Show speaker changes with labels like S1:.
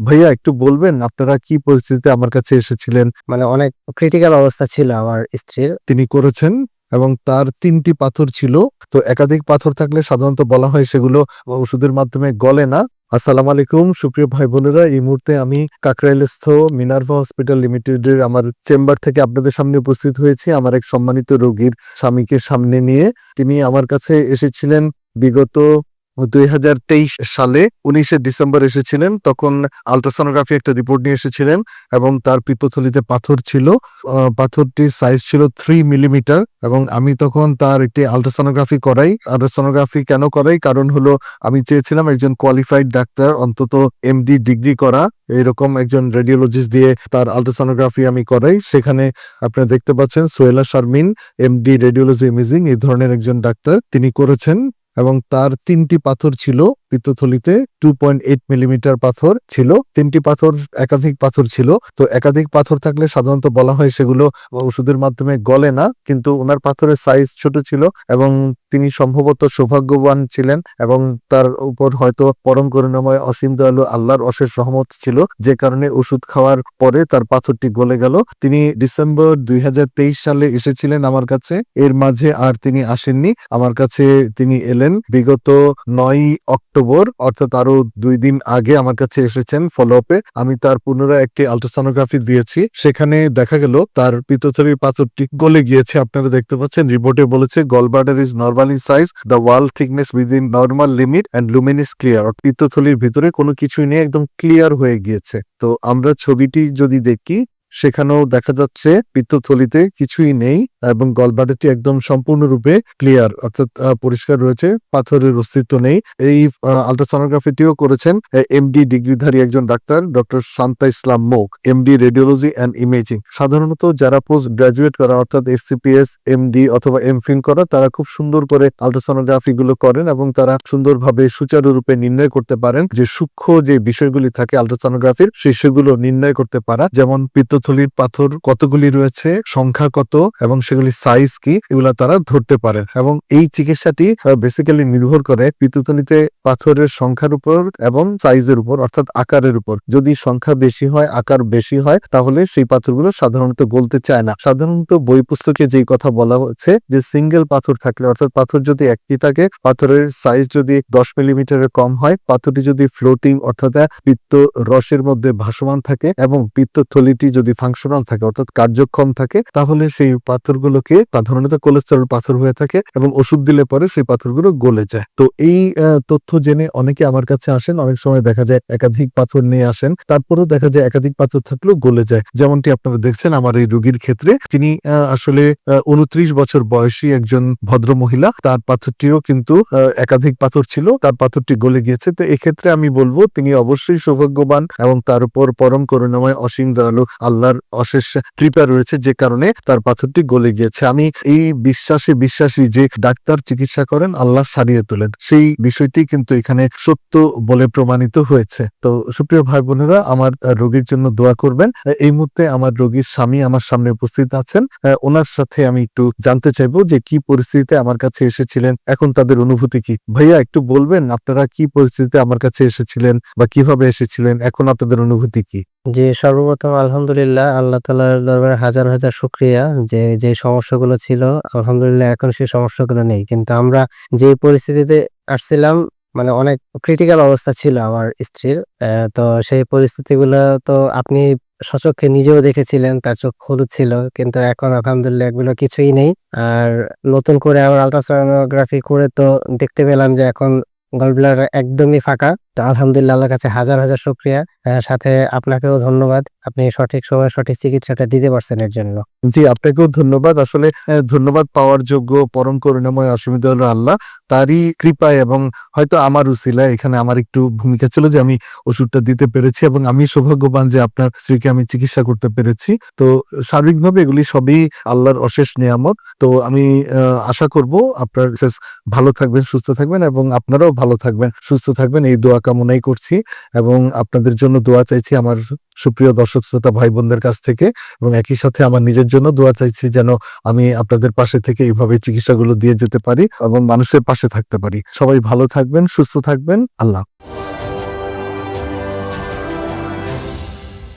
S1: ভাইয়া একটু বলবেন আপনারা কি পরিস্থিতিতে আমার কাছে এসেছিলেন?
S2: মানে অনেক ক্রিটিক্যাল অবস্থা ছিল আমার স্ত্রীর।
S1: তিনি করেছেন এবং তার তিনটি পাথর ছিল। তো একাধিক পাথর থাকলে সাধারণত বলা হয় সেগুলো ওষুধের মাধ্যমে গলে না। আসসালাম আলাইকুম সুপ্রিয় ভাই বোনেরা এই মুহূর্তে আমি কাকরাইলস্থ মিনার্ভা হসপিটাল লিমিটেডের আমার চেম্বার থেকে আপনাদের সামনে উপস্থিত হয়েছি আমার এক সম্মানিত রোগীর স্বামীকে সামনে নিয়ে। তিনি আমার কাছে এসেছিলেন বিগত দুই হাজার তেইশ সালে উনিশে ডিসেম্বর এসেছিলেন। তখন আলট্রাসোনোগ্রাফি একটা রিপোর্ট নিয়ে এসেছিলেন এবং তার পিত্তথলিতে পাথর ছিল। পাথরটির সাইজ ছিল থ্রি মিলিমিটার এবং আমি তখন তার একটি আলট্রাসোনোগ্রাফি করাই। আলট্রাসোনোগ্রাফি কেন করাই? কারণ হলো আমি চেয়েছিলাম একজন কোয়ালিফাইড ডাক্তার, অন্তত এমডি ডিগ্রি করা। এরকম একজন রেডিওলজিস্ট দিয়ে তার আলট্রাসোনোগ্রাফি আমি করাই। সেখানে আপনারা দেখতে পাচ্ছেন Sohela Sharmin MD radiology imaging এই ধরনের একজন ডাক্তার। তিনি করেছেন এবং তার তিনটি পাথর ছিল পিত্তথলিতে টু পয়েন্ট এইট মিলিমিটার পাথর ছিল, তিনটি পাথর একাধিক পাথর ছিল। তো একাধিক পাথর থাকলে সাধারণত বলা হয় সেগুলো ওষুধের মাধ্যমে গলে না, কিন্তু ওনার পাথরের সাইজ ছোট ছিল এবং তিনি সম্ভবত সৌভাগ্যবান ছিলেন এবং তার উপর হয়তো পরম করুণাময় অসীম দয়ালু আল্লাহর অশেষ রহমত ছিল। যে কারণে ওষুধ খাওয়ার পরে তার পাথরটি গলে গেল। তিনি ডিসেম্বর দুই হাজার তেইশ সালে এসেছিলেন আমার কাছে। এর মাঝে আর তিনি আসেননি। আমার কাছে তিনি এলেন। বিগত নয় অক্টোবর অর্থাৎ আরও দুই দিন আগে আমার কাছে এসেছেন ফলো আপে আমি তার পুনরায় একটি আলট্রাসোনোগ্রাফি দিয়েছি। সেখানে দেখা গেল তার পিত্তথলির পাথরটি গলে গিয়েছে। আপনারা দেখতে পাচ্ছেন, রিপোর্টে বলেছে gallbladder is normal in size the wall thickness within normal limit and lumen is clear পিত্তথলির ভিতরে কোনো কিছুই নেই, একদম ক্লিয়ার হয়ে গিয়েছে। তো আমরা ছবিটি যদি দেখি, সেখানেও দেখা যাচ্ছে পিত্তথলিতে কিছুই নেই। এবং গলবার্ডারটি একদম সম্পূর্ণরূপে ক্লিয়ার অর্থাৎ পরিষ্কার রয়েছে, পাথরের অস্তিত্ব নেই। এই আলট্রাসোনোগ্রাফিটিও করেছেন এমডি ডিগ্রিধারী একজন ডাক্তার, ডক্টর শান্তা ইসলাম মোক এমডি রেডিওলজি অ্যান্ড ইমেজিং সাধারণত যারা পোস্ট গ্রাজুয়েট করা, অর্থাৎ এফসিপিএস এমডি অথবা এমফিল করা, তারা খুব সুন্দর করে আলট্রাসোনোগ্রাফি গুলো করেন এবং তারা সুন্দরভাবে সুচারুরূপে নির্ণয় করতে পারেন যে সূক্ষ্ম যে বিষয়গুলি থাকে আলট্রাসোনোগ্রাফির সেই সেগুলো নির্ণয় করতে পারা। যেমন পিত্তথলির পাথর কতগুলি রয়েছে, সংখ্যা কত, এবং সেগুলি সাইজ কি এগুলা তারা ধরতে পারেন এবং এই চিকিৎসাটি বেসিক্যালি নির্ভর করে পিত্তথলিতে পাথরের সংখ্যার উপর এবং সাইজের উপর, অর্থাৎ আকারের উপর। যদি সংখ্যা বেশি হয়, আকার বেশি হয়, তাহলে সেই পাথরগুলো সাধারণত গলতে চায় না। সাধারণত বই পুস্তকে যেই কথা বলা হচ্ছে যে সিঙ্গেল পাথর থাকলে, অর্থাৎ পাথর যদি একটি থাকে, পাথরের সাইজ যদি দশ মিলিমিটারের কম হয়, পাথরটি যদি ফ্লোটিং অর্থাৎ পিত্ত রসের মধ্যে ভাসমান থাকে এবং পিত্ত থলিটি যদি ফাংশনাল থাকে, অর্থাৎ কার্যক্ষম থাকে, তাহলে সেই পাথরগুলোকে সাধারণত কোলেস্টেরল পাথর হয়ে থাকে এবং ওষুধ দিলে পরে সেই পাথরগুলো গলে যায়। তো এই তথ্য জেনে অনেকে আমার কাছে আসেন, অনেক সময় দেখা যায় একাধিক পাথর নিয়ে আসেন, তারপরেও দেখা যায় একাধিক পাথর থাকলেও গলে যায়। যেমনটি আপনারা দেখছেন, আমার এই রোগীর ক্ষেত্রে তিনি আসলে উনত্রিশ বছর বয়সী একজন ভদ্র মহিলা তার পাথরটিও কিন্তু একাধিক পাথর ছিল, তার পাথরটি গলে গিয়েছে। তো এক্ষেত্রে আমি বলব, তিনি অবশ্যই সৌভাগ্যবান এবং তার উপর পরম করুণাময় অসীম দয়ালু আল্লাহর অশেষ কৃপা রয়েছে, যে কারণে তার পাথরটি গলে গিয়েছে। আমি এই বিশ্বাসে বিশ্বাসী যে ডাক্তার চিকিৎসা করেন, আল্লাহ সারিয়ে তোলেন। সেই বিষয়টি কিন্তু এখানে সত্য বলে প্রমাণিত হয়েছে। তো সুপ্রিয় ভাই বোনেরা, আমার রোগীর জন্য দোয়া করবেন। এই মুহূর্তে আমার রোগীর স্বামী আমার সামনে উপস্থিত আছেন। ওনার সাথে আমি একটু জানতে চাইব যে কি পরিস্থিতিতে আমার কাছে এসেছিলেন, এখন তাদের অনুভূতি কি? ভাইয়া, একটু বলবেন, আপনারা কি পরিস্থিতিতে আমার কাছে এসেছিলেন বা কীভাবে এসেছিলেন, এখন আপনাদের অনুভূতি কি?
S2: যে সর্বপ্রথম আলহামদুলিল্লাহ আল্লাহ তালার দরবারে হাজার হাজার শুক্রিয়া যে যে সমস্যাগুলো ছিল আলহামদুলিল্লাহ এখন সেই সমস্যাগুলো নেই। কিন্তু আমরা যে পরিস্থিতিতে আসছিলাম মানে অনেক ক্রিটিক্যাল অবস্থা ছিল আমার স্ত্রীর। আহ, তো সেই পরিস্থিতিগুলো তো আপনি সচক্ষে নিজেও দেখেছিলেন তার চোখ হলুদ ছিল। কিন্তু এখন আলহামদুলিল্লাহ এগুলো কিছুই নেই। আর নতুন করে আবার আলট্রাসোনোগ্রাফি করে তো দেখতে পেলাম যে এখন গলব্লার একদমই ফাঁকা। তো আলহামদুলিল্লাহ, আল্লাহর কাছে হাজার হাজার শুক্রিয়া। সাথে আপনাকেও ধন্যবাদ। আপনি সঠিক সময় সঠিক চিকিৎসাটা দিতে পারছেন এর জন্য।
S1: জি, আপনাকেও ধন্যবাদ। আসলে ধন্যবাদ পাওয়ার যোগ্য, পরম করুণাময় অসীমিত হলো আল্লাহ। তারই কৃপায় এবং হয়তো আমার উসিলা এখানে আমার একটু ভূমিকা ছিল যে আমি ওষুধটা দিতে পেরেছি এবং আমি সৌভাগ্যবান যে আপনার স্ত্রীকে আমি চিকিৎসা করতে পেরেছি। তো, সার্বিকভাবে এগুলি সবই আল্লাহর অশেষ নিয়ামত। তো, আমি আশা করব আপনার ভালো থাকবেন, সুস্থ থাকবেন এবং আপনারাও ভালো থাকবেন, সুস্থ থাকবেন। এই দোয়া কামনাই করছি এবং আপনাদের জন্য দোয়া চাইছি আমার সুপ্রিয় দর্শক শ্রোতা ভাই বোনদের কাছ থেকে এবং একই সাথে আমার নিজের জন্য দোয়া চাইছি যেন আমি আপনাদের পাশে থেকে এইভাবে চিকিৎসাগুলো দিয়ে যেতে পারি এবং মানুষের পাশে থাকতে পারি। সবাই ভালো থাকবেন, সুস্থ থাকবেন। আল্লাহ